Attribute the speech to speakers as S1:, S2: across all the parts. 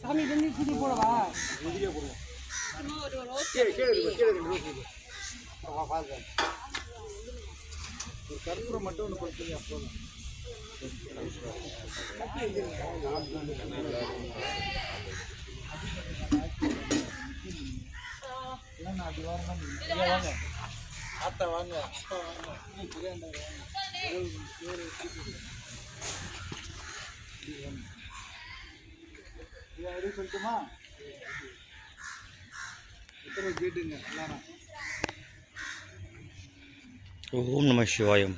S1: சாமி தண்ணி சுத்தி போடவா
S2: கற்பூரம் மட்டும் ஒன்று கொடுத்தீங்க போதும் அத்தை வாங்க அப்பா வாங்க. இது சொல்லட்டுமா? எத்தனை கேட்டுங்க? எல்லாரும்
S3: ஓம் நம சிவாயம்.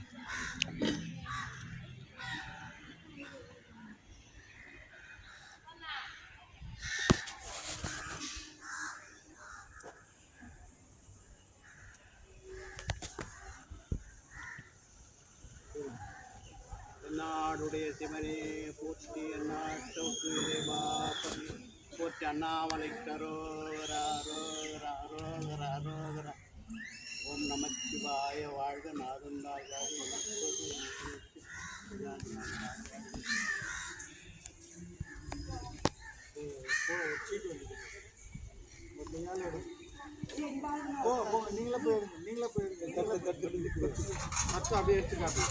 S2: என்னாடுடைய சிவனே போற்றி என்னாட்டோக்கு இறைவா பதி போற்றி அண்ணாமலை கரோராரோராரோராரோரா ஓம் நமச்சிவாய வாழ்க நாருண்டாக நீங்களே போயிருங்க நீங்களே போயிருங்க தட்டு தட்டு மற்ற அப்படியே எடுத்துக்காட்டு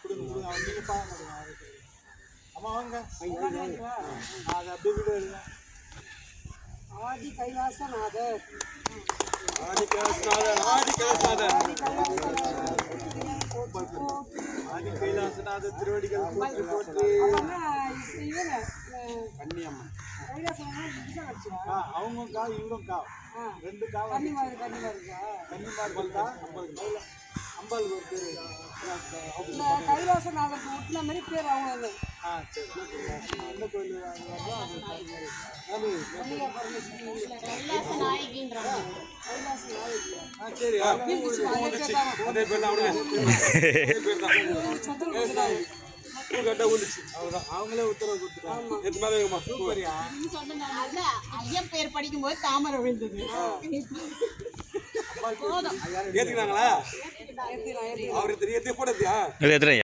S2: கொடுங்க கொடுங்க அவங்க நீங்கள் பாருங்க அம்மா வாங்க அது அப்படியே விட
S1: ஆதி கைலாசநாதர்
S2: ஆதி கைலாசநாதர் ஆதி கைலாசநாதர் ஆதி கைலாசநாதர் திருவடிகள் போற்றி போற்றி கன்னியம்மா கா. அவங்க கா இவரும் கா ரெண்டு கா
S1: கன்னிமாரு
S2: கன்னிமார் பல்தா ஐம்பது கையில் அம்பாளுக்கு ஒரு பேர்.
S1: இந்த கைலாசநாதர் ஒட்டின மாதிரி பேர் அவங்க
S2: ஆ சரி. எந்த கோயில் அது? சாமி
S1: கைலாசநாதர்
S2: ஆ சரி அதே பேர் தான் பேர் தான் கட்ட அவ்வளோதான் அவங்களே உத்தரவு கொடுத்துட்டாங்க. எது மேலே வைக்கமா சூப்பரியா.
S4: அல்ல, ஐயன் பேர் படிக்கும்போது தாமரை விழுந்தது.
S2: ஏத்துக்கிறாங்களா?
S1: ஏத்தி நான் ஏத்தி
S2: அவருக்கு